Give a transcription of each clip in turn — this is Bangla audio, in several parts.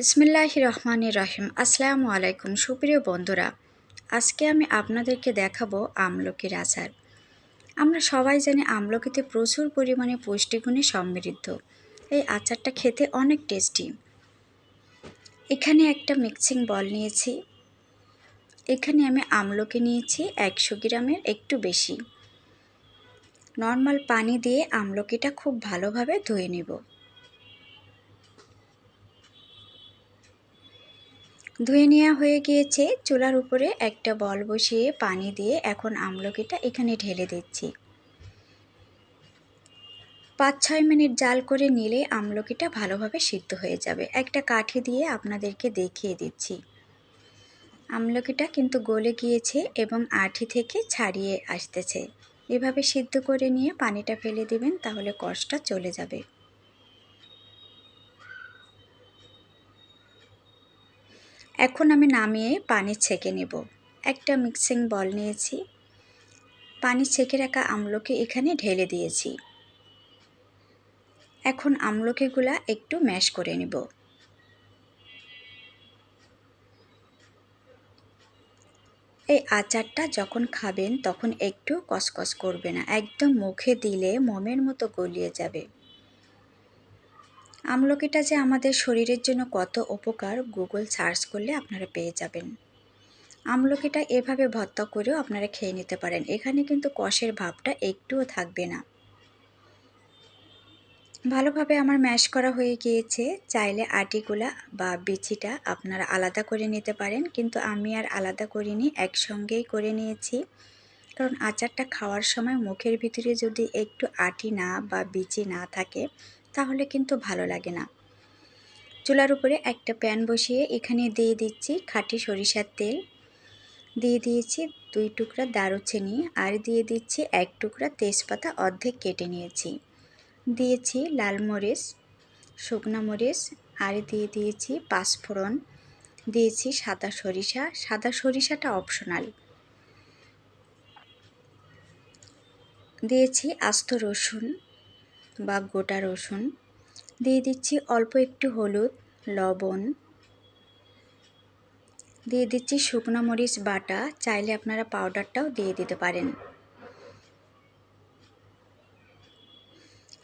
বিসমিল্লাহ রহমান রহিম। আসসালামু আলাইকুম সুপ্রিয় বন্ধুরা। আজকে আমি আপনাদেরকে দেখাবো আমলকির আচার আমরা সবাই জানি আমলকিতে প্রচুর পরিমাণে পুষ্টিগুণে সমৃদ্ধ। এই আচারটা খেতে অনেক টেস্টি। এখানে একটা মিক্সিং বল নিয়েছি। এখানে আমি আমলকি নিয়েছি একশো গ্রামের একটু বেশি। নর্মাল পানি দিয়ে আমলকিটা খুব ভালোভাবে ধুয়ে নেব। ধুয়ে নেওয়া হয়ে গিয়েছে। চুলার উপরে একটা বল বসিয়ে পানি দিয়ে এখন আমলকিটা এখানে ঢেলে দিচ্ছি। পাঁচ ছয় মিনিট জাল করে নিলে আমলকিটা ভালোভাবে সিদ্ধ হয়ে যাবে। একটা কাঠি দিয়ে আপনাদেরকে দেখিয়ে দিচ্ছি। আমলকিটা কিন্তু গলে গিয়েছে এবং আঠি থেকে ছাড়িয়ে আসতেছে। এভাবে সিদ্ধ করে নিয়ে পানিটা ফেলে দিবেন, তাহলে কষটা চলে যাবে। এখন আমি নামিয়ে পানি ছেঁকে নেব। একটা মিক্সিং বল নিয়েছি। পানি ছেঁকে রাখা আমলকি এখানে ঢেলে দিয়েছি। এখন আমলকিগুলা একটু ম্যাশ করে নেব। এই আচারটা যখন খাবেন তখন একটু কসকস করবে না। একদম মুখে দিলে মোমের মতো গলিয়ে যাবে। আমলকিটা যে আমাদের শরীরের জন্য কত উপকার গুগল সার্চ করলে আপনারা পেয়ে যাবেন। আমলকিটা এভাবে ভর্তা করেও আপনারা খেয়ে নিতে পারেন। এখানে কিন্তু কষের ভাবটা একটুও থাকবে না। ভালোভাবে আমার ম্যাশ করা হয়ে গিয়েছে। চাইলে আটিগুলা বা বিচিটা আপনারা আলাদা করে নিতে পারেন। কিন্তু আমি আর আলাদা করিনি, একসঙ্গেই করে নিয়েছি। কারণ আচারটা খাওয়ার সময় মুখের ভিতরে যদি একটু আটি না বা বিচি না থাকে তাহলে কিন্তু ভালো লাগে না। চুলার উপরে একটা প্যান বসিয়ে এখানে দিয়ে দিচ্ছি খাঁটি সরিষার তেল। দিয়ে দিয়েছি দুই টুকরা দারুচিনি আর দিয়ে দিচ্ছি এক টুকরা তেজপাতা অর্ধেক কেটে নিয়েছি। দিয়েছি লাল মরিচ, শুকনা মরিচ আর দিয়ে দিয়েছি পাঁচফোড়ন। দিয়েছি সাদা সরিষা, সাদা সরিষাটা অপশনাল। দিয়েছি আস্ত রসুন। বা গোটা রসুন। দিয়ে দিচ্ছি অল্প একটু হলুদ, লবণ। দিয়ে দিচ্ছি শুকনো মরিচ বাটা, চাইলে আপনারা পাউডারটাও দিয়ে দিতে পারেন।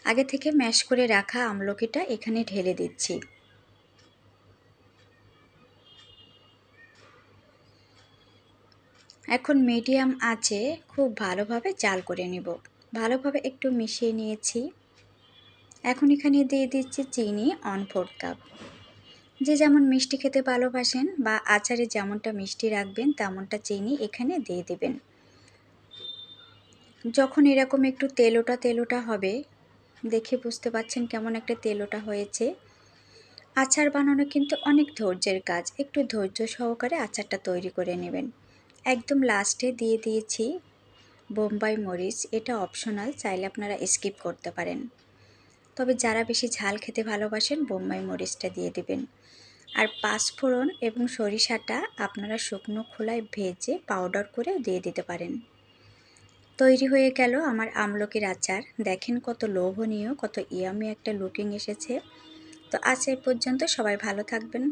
আগে থেকে ম্যাশ করে রাখা আমলকিটা এখানে ঢেলে দিচ্ছি। এখন মিডিয়াম আছে খুব ভালোভাবে জাল করে নেব। ভালোভাবে একটু মিশিয়ে নিয়েছি। এখন এখানে দিয়ে দিচ্ছি চিনি অন ফোর কাপ যে যেমন মিষ্টি খেতে ভালোবাসেন বা আচারে যেমনটা মিষ্টি রাখবেন, তেমনটা চিনি এখানে দিয়ে দেবেন। যখন এরকম একটু তেলোটা তেলোটা হবে, দেখে বুঝতে পাচ্ছেন কেমন একটা তেলোটা হয়েছে। আচার বানানো কিন্তু অনেক ধৈর্যের কাজ, একটু ধৈর্য সহকারে আচারটা তৈরি করে নেবেন। একদম লাস্টে দিয়ে দিয়েছি বোম্বাই মরিচ, এটা অপশনাল চাইলে আপনারা স্কিপ করতে পারেন। তবে যারা বেশি ঝাল খেতে ভালোবাসেন, বোম্বাই মরিচটা দিয়ে দেবেন। আর পাঁচফোড়ন এবং সরিষাটা আপনারা শুকনো খোলায় ভেজে পাউডার করে দিয়ে দিতে পারেন। তৈরি হয়ে গেল আমার আমলকির আচার। দেখেন কত লোভনীয়, কত ইয়ামি একটা লুকিং এসেছে। তো আজ এই পর্যন্ত সবাই ভালো থাকবেন।